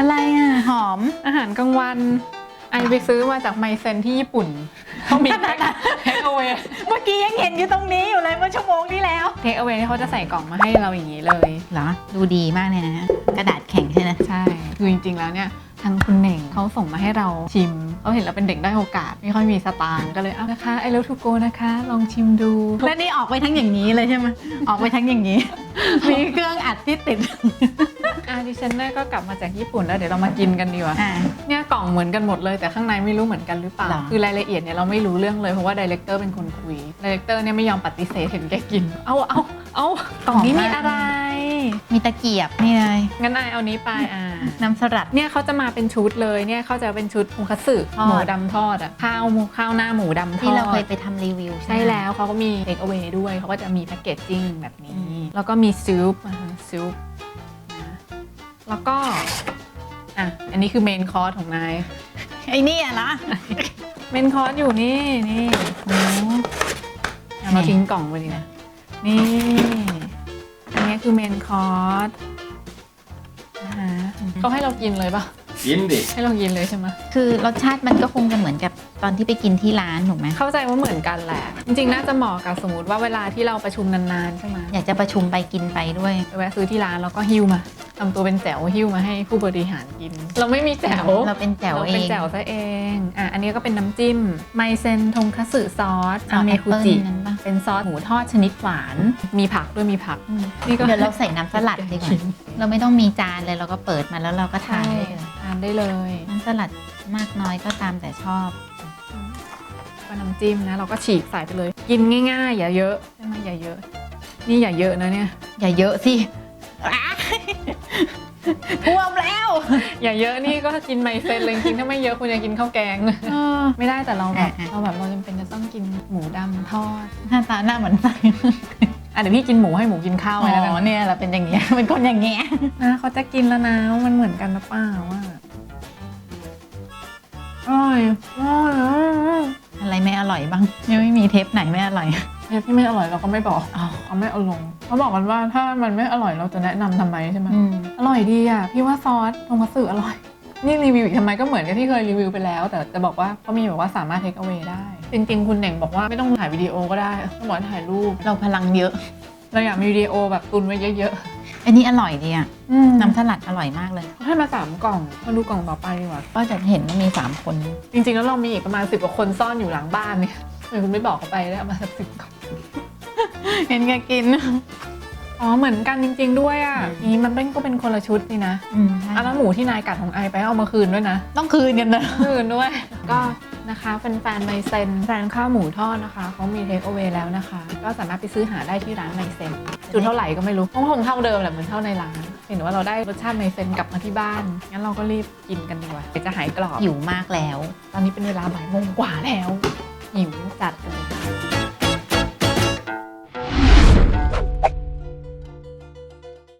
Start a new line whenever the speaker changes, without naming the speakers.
อะไร
อะ หอม
อาหารกลางวัน ไอไปซื้อมาจากไมเซนที่ญี่ปุ่นเขามีแพ็คเทคเอาไว้
เมื่อกี้ยังเห็นอยู่ตรงนี้อยู่เลยเมื่อชั่วโมงที่แล้ว
เทคเอาไว้เขาจะใส่กล่องมาให้เราอย่างนี้เลย
เหรอ ดูดีมากเลยนะ กระดาษแข็งใช่ไหม
ใช่คือจริงๆแล้วเนี่ยทางคุณเน่งเขาส่งมาให้เราชิมเขาเห็นเราเป็นเด็กได้โอกาส ไม่ค่อยมีสตางค์ก็เลยเอานะคะไอเลทูโกนะคะ ลองชิมดู
และนี่ออกไปทั้งอย่างนี้เลยใช่ไหมออกไปทั้งอย่างนี้ มีเครื่องอัดที่ติด
อะดิฉันเนี่ยก็กลับมาจากญี่ปุ่นแล้วเดี๋ยวเรามากินกันดีกว่า
อ่า
เนี่ยกล่องเหมือนกันหมดเลยแต่ข้างในไม่รู้เหมือนกันหรือเปล่า
หรอ
คือรายละเอียดเนี่ยเราไม่รู้เรื่องเลยเพราะว่าดีเลกเตอร์เป็นคนคุยดีเลกเตอร์เนี่ยไม่ยอมปฏิเสธเห็นแกกิน เอาเอาเอากล่องนี้มีอะไร
มีตะเกียบนี่เลย
งั้นนายเอานี้ไปอ่า
น้ำสลัด
เนี่ยเขาจะมาเป็นชุดเลยเนี่ยเขาจะเป็นชุดทงคัตสึ
ทอด
หมูดำทอดอะข้าวหมูข้าวหน้าหมูดำทอด
ที่เราเคยไปทำรีวิว
ใช่
ไหม
แล้วเขาก็มีเทคเอา a y ด้วยเขาก็จะมีแพคเกจจิ้งแบบนี้
อืม
แล้วก็มีซูปนะคะซูปนะ แล้วก็อะอันนี้คือเมนคอร์สของนาย
ไอ้นี่อะนะ
เมนคอร์สอยู่นี่นี่
โอ้
อะเราทิ้งกล่องไปดีนะนี่อันนี้คือเมนคอร์สนะคะเขาให้เรากินเลยปะ
กินดิ
ให้เรากินเลยใช่ไหม
คือรสชาติมันก็คงจะเหมือนกับตอนที่ไปกินที่ร้านถูกไหม
เข้าใจว่าเหมือนกันแหละ จริงๆ น่าจะเหมาะกับสมมติว่าเวลาที่เราประชุมนานๆใช่ไหม
อยากจะประชุมไปกินไปด้วย
ไปแวะซื้อที่ร้านแล้วก็หิ้วมา ทำตัวเป็นแจ๋วหิ้วมาให้ผู้บริหารกิน เราไม่มีแจ๋ว
เราเป็นแจ๋ว
เรา
เอ
เป็น
ง
แจ๋วซะเองอะอันนี้ก็เป็นน้ำจิ้ม ไมเซนทงคัตสึซอส
เอา
อาเม
แอป
คุ
เปิ้ล
จิ
นั้นปะ
เป็นซอสหมูทอดชนิดหวาน มีผักด้วยมีผัก
อืม
นี่ก็
เดี๋ยวเราใส่น้ำสลัดดีกว่าเราไม่ต้องมีจานเลยเราก็เปิดมาแล้วเราก็ทา
ใช่
นได้เลย
ทานได้เลย
น้ำสลัดมากน้อยก็ตามแต่ชอบ
ก็น้ำจิ้มนะ เราก็ฉีกใส่ไปเลย กินง่ายๆ อย่าเยอะใช่ไหมอย่าเยอะ นี่อย่าเยอะนะเนี่ย
อย่าเยอะสิ ท่วมแล้ว
อย่าเยอะนี่ก็กินไมเซนเลยจริงๆถ้าไม่เยอะคุณจะกินข้าวแกงไม่ได้แต่เราแบบ
อะ
เราแบบเราจำเป็นจะต้องกินหมูดำทอด
หน้าตาหน้าเหมือนไส้
อะเดี๋ยวพี่กินหมูให้หมูกินข้าว
อ๋
ไปแล้วกัน
อเนี่ยเราเป็นอย่างเงี้ยเป็นคนอย่างเงี้ย
นะเขาจะกินแล้วนะว่ามันเหมือนกันหรือเปล่าว่าอร่อยอร่อยอะ
อะไรไม่อร่อยบ้างยังไม่มีเทปไหนไม่อร่อย
เนี่ยพี่ไม่อร่อยเราก็ไม่บอก
อ๋อ
เอาไม่เอาลงเขาบอกกันว่าถ้ามันไม่อร่อยเราจะแนะนำทำไมใช่ไหม
อืม
อร่อยดีอะพี่ว่าซอสทงคัตสึอร่อย นี่รีวิวอีกทำไมก็เหมือนกับที่เคยรีวิวไปแล้ว แต่จะบอกว่าเขามีบอกว่าสามารถเทคเอา a y ได้ จริง ๆ คุณเหน่งบอกว่าไม่ต้องถ่ายวิดีโอก็ได้ต้องบอกให้ถ่ายรูป
เราพลังเยอะ
เราอยากมีวิดีโอแบบตุนไว้เยอะ
อันนี้อร่อยดีอะ
ๆอืม
น้ำสลัดอร่อยมากเลย
ให้มาสามกล่องมาดูกล่องต่อไปดีกว่า
ก็จะเห็นว่ามีสามคน
จริงๆแล้วเรามีอีกประมาณสิบกว่าคนซ่อนอยู่หลังบ้านเนี่ยทำไมคุณไม่บอกเขาไปได้เอามาสักสิบกล่อง
เห็นแกกิน
อ๋อเหมือนกันจริง ๆ ด้วยอะ
อืม
นี่มันเป็นก็เป็นคนละชุดนี่นะ
อืมใช่
อะแล้วหมูที่นายกัดของไอไปเอามาคืนด้วยนะ
ต้องคืนกันนะ
คืนด้วย ก็นะคะแฟนๆไมเซนแฟนข้าวหมูทอดนะคะเขามีเทคเอา a y แล้วนะคะ ก็สามารถไปซื้อหาได้ที่ร้านไมเซนจุดเท่าไหร่ก็ไม่รู้คงเท่าเดิมแหละเหมือนเท่าในร้านเห็นว่าเราได้รสชาติไมเซนกลับมาที่บ้าน งั้นเราก็รีบกินกันดีกว่าเดี๋ยวจะหายกรอบ
หิวมากแล้ว
ตอนนี้เป็นเวลาบ่ายโมงกว่าแล้ว หิวจัดกันเลยค่ะ